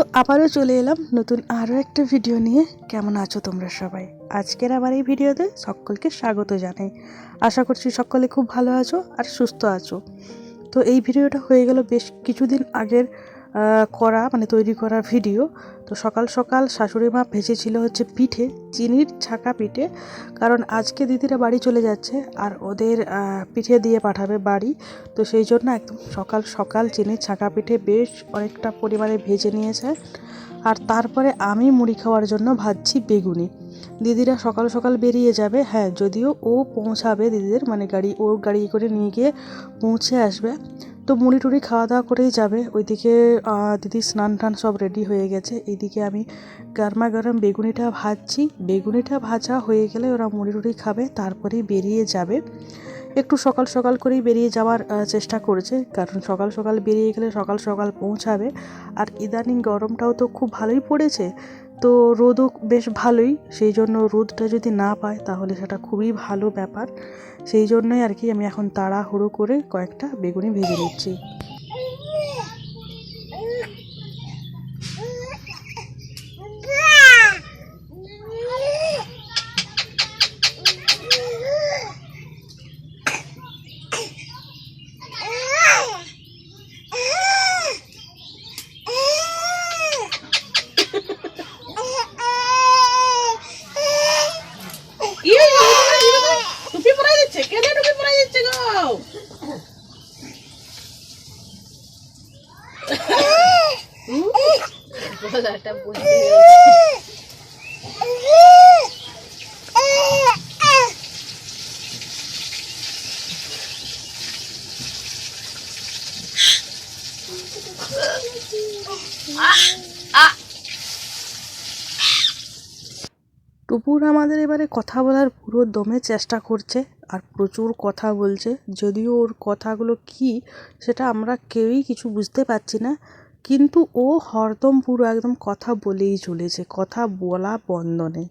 তো আবারও চলে এলাম নতুন আরও একটা ভিডিও নিয়ে। কেমন আছো তোমরা সবাই? আজকের আবার এই ভিডিওতে সকলকে স্বাগত জানাই। আশা করছি সকলে খুব ভালো আছো আর সুস্থ আছো। তো এই ভিডিওটা হয়ে গেল বেশ কিছুদিন আগের করা মানে তৈরি করা ভিডিও। তো সকাল সকাল শাশুড়ি মা ভেজেছিল হচ্ছে পিঠে, চিনির ছাকা পিঠে। কারণ আজকে দিদিরা বাড়ি চলে যাচ্ছে আর ওদের পিঠে দিয়ে পাঠাবে বাড়ি। তো সেই জন্য একদম সকাল সকাল চিনির ছাকা পিঠে বেশ অনেকটা পরিমাণে ভেজে নিয়েছে। আর তারপরে আমি মুড়ি খাওয়ার জন্য ভাজছি বেগুনি। দিদিরা সকাল সকাল বেরিয়ে যাবে। হ্যাঁ যদিও ও পৌঁছাবে দিদিদের মানে গাড়ি, ওর গাড়ি করে নিয়ে গিয়ে পৌঁছে আসবে। তো মুড়ি টুড়ি খাওয়া দাওয়া করেই যাবে। ওইদিকে দিদি স্নান টান সব রেডি হয়ে গেছে। এইদিকে আমি গরমা গরম বেগুনিটা ভাজছি। বেগুনিটা ভাজা হয়ে গেলে ওরা মুড়ি টুড়ি খাবে, তারপরেই বেরিয়ে যাবে। একটু সকাল সকাল করেই বেরিয়ে যাওয়ার চেষ্টা করেছে। কারণ সকাল সকাল বেরিয়ে গেলে সকাল সকাল পৌঁছাবে। আর ইদানিং গরমটাও তো খুব ভালোই পড়েছে। তো রোদও বেশ ভালোই, সেই জন্য রোদটা যদি না পায় তাহলে সেটা খুবই ভালো ব্যাপার। সেই জন্যই আর কি আমি এখন তাড়াহুড়ো করে কয়েকটা বেগুনি ভেজে নিচ্ছি কি হলো? টুপি পরাই দিচ্ছে কেন টুপি পরাই দিচ্ছে গো বুঝতে টুপুর আমাদের এবারে কথা বলার পুরো দমে চেষ্টা করছে আর প্রচুর কথা বলছে যদিও ওর কথাগুলো কি সেটা আমরা কেউই কিছু বুঝতে পারছি না। কিন্তু ও হরদম পুরো একদম কথা বলেই চলেছে, কথা বলা বন্ধ নেই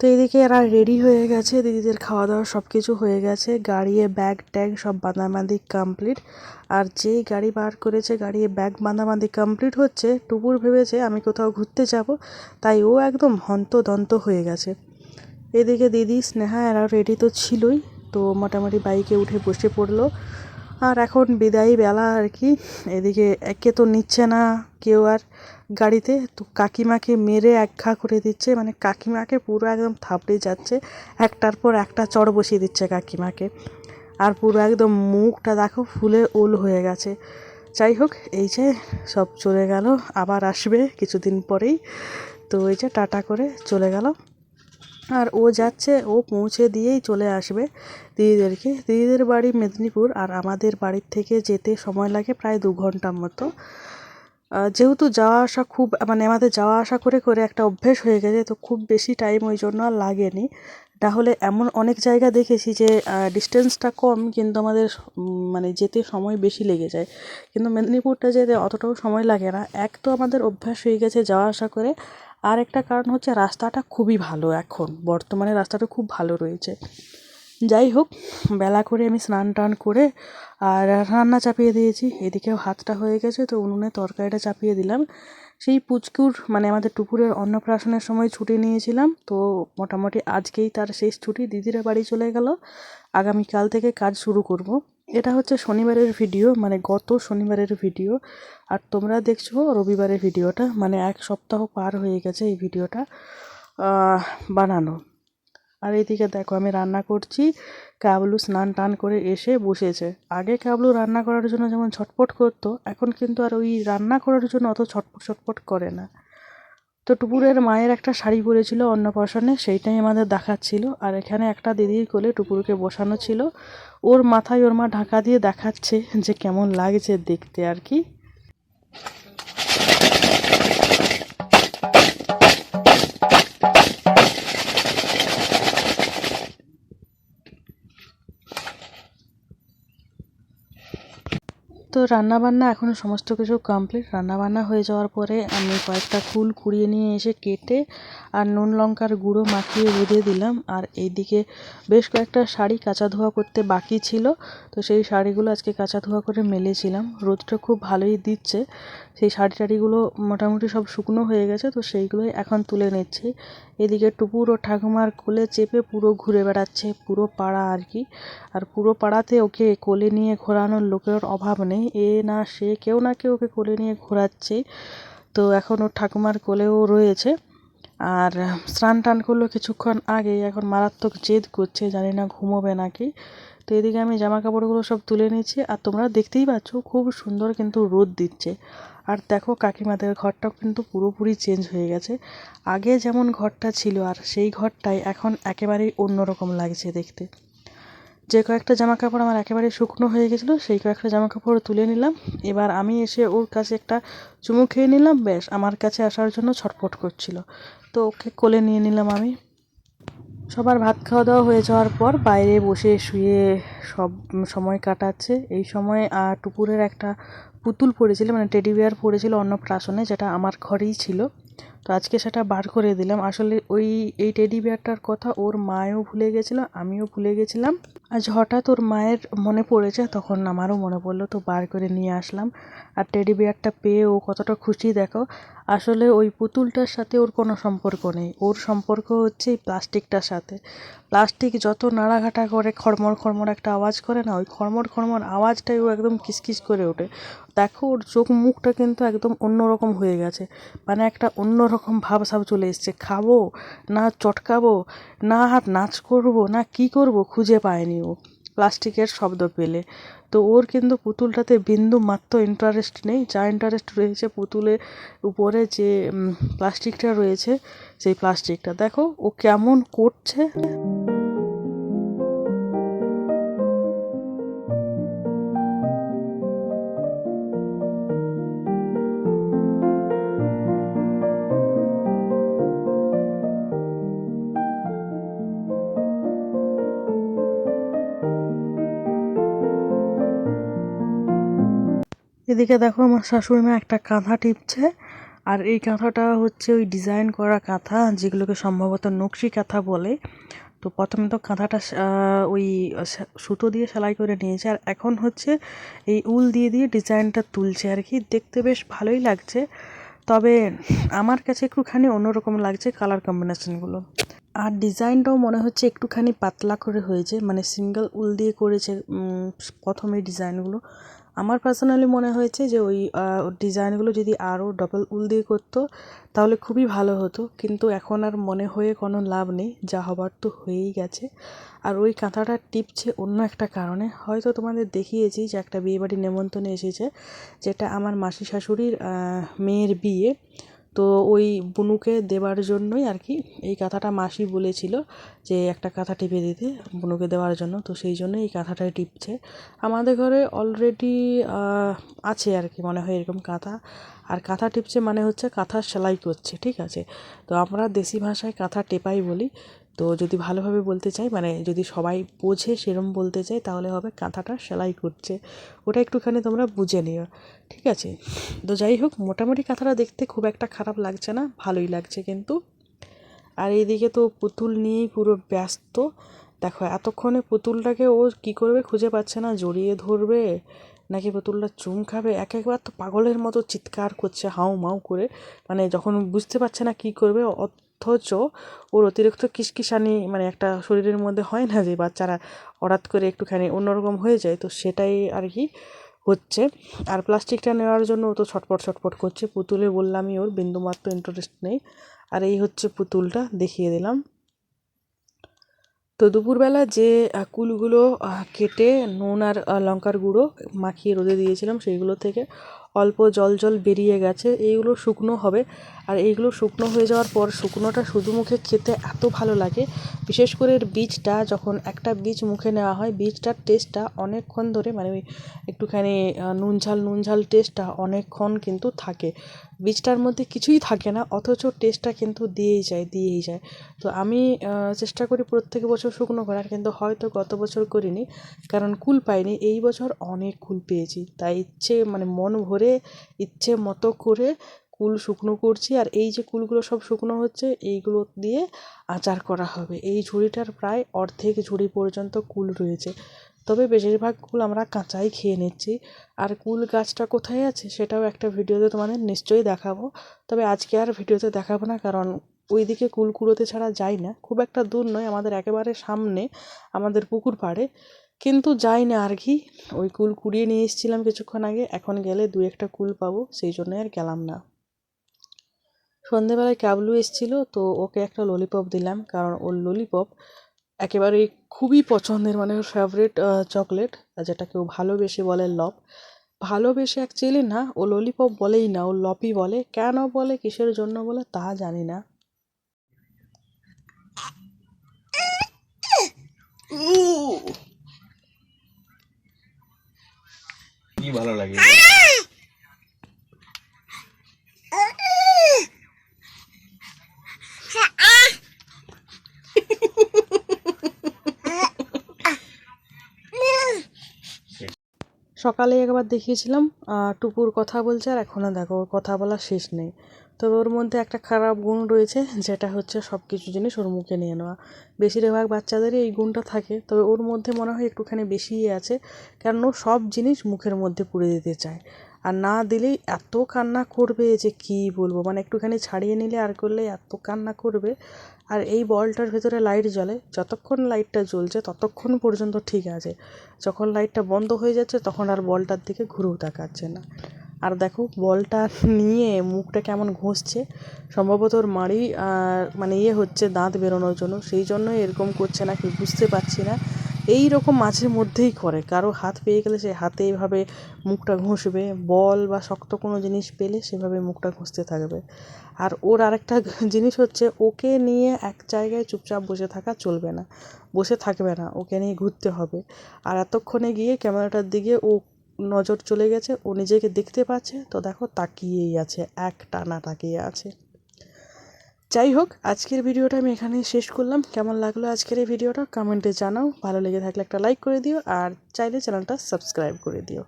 তো এদিকে এরা রেডি হয়ে গেছে, দিদিদের খাওয়া দাওয়া সব কিছু হয়ে গেছে, গাড়িয়ে ব্যাগ ট্যাগ সব বাঁধাবাঁধি কমপ্লিট আর যেই গাড়ি বার করেছে, গাড়িয়ে ব্যাগ বাঁধাবাঁধি কমপ্লিট হচ্ছে, টুপুর ভেবেছে আমি কোথাও ঘুরতে যাব, তাই ও একদম হন্তদন্ত হয়ে গেছে। এদিকে দিদি, স্নেহা এরা রেডি তো ছিলই, তো মোটামুটি বাইকে উঠে বসে পড়ল। আর এখন বিদায়ী বেলা আর কি। এদিকে একে তো নিচ্ছে না কেউ আর গাড়িতে। তো কাকিমাকে মেরে একঘা করে দিচ্ছে। মানে কাকিমাকে পুরো একদম থাপড়ে যাচ্ছে। একটার পর একটা চড় বসিয়ে দিচ্ছে কাকিমাকে। আর পুরো একদম মুখটা দেখো ফুলে ওল হয়ে গেছে। যাই হোক, এই যে সব চলে গেল। আবার আসবে কিছুদিন পরেই। তো এই যে টাটা করে চলে গেল। আর ও যাচ্ছে, ও পৌঁছে দিয়েই চলে আসবে দিদিদেরকে। দিদিদের বাড়ি মেদিনীপুর আর আমাদের বাড়ির থেকে যেতে সময় লাগে প্রায় দু ঘণ্টার মতো। যেহেতু যাওয়া আসা খুব মানে আমাদের যাওয়া আসা করে করে একটা অভ্যেস হয়ে গেছে, তো খুব বেশি টাইম ওই জন্য আর লাগেনি। তাহলে এমন অনেক জায়গা দেখেছি যে ডিস্টেন্সটা কম, কিন্তু আমাদের মানে যেতে সময় বেশি লেগে যায়। কিন্তু মেদিনীপুরটা যেতে অতটাও সময় লাগে না। এক তো আমাদের অভ্যাস হয়ে গেছে যাওয়া আসা করে আর একটা কারণ হচ্ছে রাস্তাটা খুবই ভালো এখন। বর্তমানে রাস্তাটা খুব ভালো রয়েছে। যাই হোক, বেলা করে আমি স্নান টান করে আর রান্না চাপিয়ে দিয়েছি। এদিকেও ভাতটা হয়ে গেছে, তো উনুনে তরকারিটা চাপিয়ে দিলাম। সেই পুচকুর মানে আমাদের টুকুরের অন্নপ্রাশনের সময় ছুটি নিয়েছিলাম, তো মোটামুটি আজকেই তার শেষ ছুটি। দিদিরা বাড়ি চলে গেল। আগামীকাল থেকে কাজ শুরু করব। এটা হচ্ছে শনিবারের ভিডিও মানে গত শনিবারের ভিডিও। আর তোমরা দেখছ রবিবারের ভিডিওটা মানে এক সপ্তাহ পার হয়ে গেছে এই ভিডিওটা বানানো। আর এইদিকে দেখো, আমি রান্না করছি, কাবলু স্নান টান করে এসে বসেছে। আগে কাবলু রান্না করার জন্য যেমন ছটপট করতো, এখন কিন্তু আর ওই রান্না করার জন্য অত ছটপট ছটপট করে না। তো টুপুরের মায়ের একটা শাড়ি পরেছিল অন্নপ্রাশনে, সেইটাই আমাদের দেখাচ্ছিল। আর এখানে একটা দিদির কোলে টুপুরকে বসানো ছিল। ওর মাথায় ওর মা ঢাকা দিয়ে দেখাচ্ছে যে কেমন লাগছে দেখতে আর কি। রান্নাবান্না এখন সমস্ত কিছু কমপ্লিট রান্নাবান্না হয়ে যাওয়ার পরে আমি কয়েকটা ফুল কুড়িয়ে নিয়ে এসে কেটে আর নুন, লঙ্কার গুঁড়ো মাখিয়ে রোদে দিলাম। আর এইদিকে বেশ কয়েকটা শাড়ি কাঁচা ধোয়া করতে বাকি ছিল। তো সেই শাড়িগুলো আজকে কাঁচা ধোয়া করে মেলেছিলাম। রোদটা খুব ভালোই দিচ্ছে। সেই শাড়ি টাড়িগুলো মোটামুটি সব শুকনো হয়ে গেছে, তো সেইগুলোই এখন তুলে নিচ্ছি। এদিকে টুপুর ও ঠাকুমার কোলে চেপে পুরো ঘুরে বেড়াচ্ছে, পুরো পাড়া আর কি। আর পুরো পাড়াতে ওকে কোলে নিয়ে ঘোরানোর লোকের অভাব নেই। এ না সে, কেউ না কেউ ওকে কোলে নিয়ে ঘোরাচ্ছে। তো এখন ওর ঠাকুমার কোলেও রয়েছে। আর স্নান টান করল কিছুক্ষণ আগে এখন মারাত্মক জেদ করছে, জানি না ঘুমোবে নাকি। তো এদিকে আমি জামা কাপড়গুলো সব তুলে নিয়েছি আর তোমরা দেখতেই পাচ্ছ খুব সুন্দর কিন্তু রোদ দিচ্ছে। আর দেখো কাকিমাদের ঘরটাও কিন্তু পুরোপুরি চেঞ্জ হয়ে গেছে। আগে যেমন ঘরটা ছিল, আর সেই ঘরটাই এখন একেবারেই অন্যরকম লাগছে দেখতে। যে কয়েকটা জামা কাপড় আমার একেবারে শুকনো হয়ে গেছিল সেই কয়েকটা জামা কাপড় তুলে নিলাম। এবার আমি এসে ওর কাছে একটা চুমু খেয়ে নিলাম ব্যাস আমার কাছে আসার জন্য ছটফট করছিল। তো ওকে কোলে নিয়ে নিলাম আমি। সবার ভাত খাওয়া দাওয়া হয়ে যাওয়ার পর বাইরে বসে শুয়ে সব সময় কাটাচ্ছে। এই সময় আহ, টুপুরের একটা পুতুল পড়েছিল মানে টেডি বিয়ার পড়েছিল অন্নপ্রাশনে যেটা আমার ঘরেই ছিল। তো আজকে সেটা বার করে দিলাম। আসলে ওই, এই টেডি বিয়ারটার কথা ওর মায়ও ভুলে গেছিল, আমিও ভুলে গেছিলাম। আজ হঠাৎ ওর মায়ের মনে পড়েছে, তখন আমারও মনে পড়ল, তো বার করে নিয়ে আসলাম। আর টেডি বিয়ারটা পেয়ে ও কতটা খুশি, দেখো। আসলে ওই পুতুলটার সাথে ওর কোনো সম্পর্ক নেই। ওর সম্পর্ক হচ্ছে এই প্লাস্টিকটার সাথে। প্লাস্টিক যত নাড়াঘাটা করে খড়মড় খড়মড় একটা আওয়াজ করে না, ওই খড়মড় খড়মড় আওয়াজটাই ও একদম কিসকিস করে ওঠে। দেখো ওর চোখ মুখটা কিন্তু একদম অন্যরকম হয়ে গেছে। মানে একটা অন্যরকম ভাব সাব চলে এসছে। খাব? না চটকাবো? না আর নাচ করব? না কি করব? খুঁজে পায়নি ও। প্লাস্টিকের শব্দ পেলে। তো ওর কিন্তু পুতুলটাতে বিন্দু মাত্র ইন্টারেস্ট নেই। যা ইন্টারেস্ট রয়েছে পুতুলের উপরে যে প্লাস্টিকটা রয়েছে, সেই প্লাস্টিকটা। দেখো ও কেমন করছে। এদিকে দেখো আমার শাশুড়ি মা একটা কাঁথা টিপছে, আর এই কাঁথাটা হচ্ছে ওই ডিজাইন করা কাঁথা, যেগুলোকে সম্ভবত নকশি কাঁথা বলে। তো প্রথমে তো কাঁথাটা ওই সুতো দিয়ে সেলাই করে নিয়েছে, আর এখন হচ্ছে এই উল দিয়ে দিয়ে ডিজাইনটা তুলছে আর কি। দেখতে বেশ ভালোই লাগছে, তবে আমার কাছে একটুখানি অন্যরকম লাগছে কালার কম্বিনেশনগুলো আর ডিজাইনটাও মনে হচ্ছে একটুখানি পাতলা করে হয়েছে মানে সিঙ্গেল উল দিয়ে করেছে প্রথমে ডিজাইনগুলো আমার পার্সোনালি মনে হয়েছে যে ওই ডিজাইনগুলো যদি আরও ডবল উল দিয়ে করতো, তাহলে খুবই ভালো হতো। কিন্তু এখন আর মনে হয়ে কোনো লাভ নেই, যা হবার তো হয়েই গেছে। আর ওই কাঁথাটা টিপছে অন্য একটা কারণে, হয়তো তোমাদের দেখিয়েছি যে একটা বিয়েবাড়ি নেমন্তণে এসেছে, যেটা আমার মাসি শাশুড়ির মেয়ের বিয়ে। তো ওই বুনুকে দেওয়ার জন্যই আর কি এই কাঁথাটা মাসি বলেছিল যে একটা কাঁথা টিপে দিতে বুনুকে দেওয়ার জন্য। তো সেই জন্য এই কাঁথাটাই টিপছে। আমাদের ঘরে অলরেডি আছে আর কি মনে হয় এরকম কাঁথা। আর কাঁথা টিপছে মানে হচ্ছে কাঁথা সেলাই করছে, ঠিক আছে? তো আমরা দেশি ভাষায় কাঁথা টেপাই বলি। তো যদি ভালোভাবে বলতে চাই মানে যদি সবাই বোঝে, সেরম বলতে চাই তাহলে হবে কাঁথাটা সেলাই করছে। ওটা একটুখানি তোমরা বুঝে নিও। ঠিক আছে? তো যাই হোক, মোটামুটি কাঁথাটা দেখতে খুব একটা খারাপ লাগছে না, ভালোই লাগছে কিন্তু। আর এইদিকে তো পুতুল নিয়েই পুরো ব্যস্ত। দেখো, এতক্ষণে পুতুলটাকে ও কি করবে খুঁজে পাচ্ছে না, জড়িয়ে ধরবে, নাকি পুতুলটা চুম খাবে? এক একবার তো পাগলের মতো চিৎকার করছে, হাউ মাউ করে। মানে যখন বুঝতে পারছে না কি করবে অথচ ওর অতিরিক্ত কিসকিসানি মানে একটা শরীরের মধ্যে হয় না যে বাচ্চারা হঠাৎ করে একটুখানি অন্যরকম হয়ে যায়, তো সেটাই আর কি হচ্ছে। আর প্লাস্টিকটা নেওয়ার জন্য ও তো ছটপট ছটপট করছে। পুতুলে বললামই ওর, বিন্দুমাত্র ইন্টারেস্ট নেই। আর এই হচ্ছে পুতুলটা, দেখিয়ে দিলাম। তো দুপুরবেলা যে কুলগুলো কেটে নুন আর লঙ্কার গুঁড়ো মাখিয়ে রোদে দিয়েছিলাম, সেইগুলো থেকে অল্প জল জল বেরিয়ে গেছে। এইগুলো শুকনো হবে। আর এইগুলো শুকনো হয়ে যাওয়ার পর শুকনোটা শুধু মুখে খেতে এত ভালো লাগে। বিশেষ করে এর বীজটা, যখন একটা বীজ মুখে নেওয়া হয়, বীজটার টেস্টটা অনেকক্ষণ ধরে মানে ওই একটুখানি নুন ঝাল নুন ঝাল টেস্টটা অনেকক্ষণ কিন্তু থাকে। বীজটার মধ্যে কিছুই থাকে না, অথচ টেস্টটা কিন্তু দিয়েই যায় দিয়েই যায়। তো আমি চেষ্টা করি প্রত্যেক বছর শুকনো করার, কিন্তু হয়তো গত বছর করিনি, কারণ কুল পাইনি। এই বছর অনেক কুল পেয়েছি। তাই ইচ্ছে মানে মন ভরে, ইচ্ছে মতো করে কুল শুকনো করছি। আর এই যে কুলগুলো সব শুকনো হচ্ছে, এইগুলো দিয়ে আচার করা হবে। এই ঝুড়িটার প্রায় অর্ধেক ঝুড়ি পর্যন্ত কুল রয়েছে। তবে বেশিরভাগ কুল আমরা কাঁচাই খেয়ে নিচ্ছি। আর কুল গাছটা কোথায় আছে সেটাও একটা ভিডিওতে তোমাদের নিশ্চয়ই দেখাবো। তবে আজকে আর ভিডিওতে দেখাবো না, কারণ ওইদিকে কুল কুড়োতে ছাড়া যাই না। খুব একটা দূর নয়, আমাদের একেবারে সামনে, আমাদের পুকুর পাড়ে। কিন্তু যাই না আর কি, ওই কুল কুড়িয়ে নিয়ে এসেছিলাম কিছুক্ষণ আগে, এখন গেলে দু একটা কুল পাবো, সেই জন্যই আর গেলাম না। সন্ধেবেলায় কাবলু এসেছিল, তো ওকে একটা ললিপপ দিলাম, কারণ ওর ললিপপ একেবারেই খুবই পছন্দের মানে ফেভারিট চকলেট যেটাকে ও ভালোবেসে বলে লপ ভালোবেসে অ্যাকচুয়ালি না, ও ললিপপ বলেই না, ও লপই বলে। কেন বলে, কিসের জন্য বলে, তা জানি না। কি ভালো লাগে। সকালে একবার দেখিয়েছিলাম টুকুর কথা বলছে আর এখনও দেখো, ওর কথা বলার শেষ নেই। তবে ওর মধ্যে একটা খারাপ গুণ রয়েছে, যেটা হচ্ছে সব কিছু জিনিস ওর মুখে নিয়ে নেওয়া। বেশিরভাগ বাচ্চাদেরই এই গুণটা থাকে, তবে ওর মধ্যে মনে হয় একটুখানি বেশিই আছে কেন ও সব জিনিস মুখের মধ্যে পুড়ে দিতে চায়। আর না দিলেই এত কান্না করবে যে কী বলব? মানে একটুখানি ছাড়িয়ে নিলে আর করলে এত কান্না করবে। আর এই বলটার ভেতরে লাইট জ্বলে। যতক্ষণ লাইটটা জ্বলছে ততক্ষণ পর্যন্ত ঠিক আছে। যখন লাইটটা বন্ধ হয়ে যাচ্ছে তখন আর বলটার দিকে ঘুরেও তাকাচ্ছে না। আর দেখো বলটা নিয়ে মুখটা কেমন ঘষছে। সম্ভবত ওর মাড়ি মানে ইয়ে হচ্ছে দাঁত বেরোনোর জন্য। সেই জন্যই এরকম করছে নাকি বুঝতে পারছি না। এই রকম মাঝে মধ্যেই করে। কারও হাত পেয়ে গেলে সে হাতে এভাবে মুখটা ঘষবে, বল বা শক্ত কোনো জিনিস পেলে সেভাবে মুখটা ঘষতে থাকবে। আর ওর আরেকটা জিনিস হচ্ছে, ওকে নিয়ে এক জায়গায় চুপচাপ বসে থাকা চলবে না, বসে থাকবে না, ওকে নিয়ে ঘুরতে হবে। আর এতক্ষণে গিয়ে ক্যামেরাটার দিকে ও নজর চলে গেছে, ও নিজেকে দেখতে পাচ্ছে, তো দেখো তাকিয়েই আছে, এক টানা তাকিয়ে আছে। যাই হোক আজকের ভিডিওটা আমি এখানেই শেষ করলাম। কেমন লাগল আজকের এই ভিডিওটা? কমেন্টে জানাও। ভালো লেগে থাকলে একটা লাইক করে দিও আর চাইলে চ্যানেলটা সাবস্ক্রাইব করে দিও।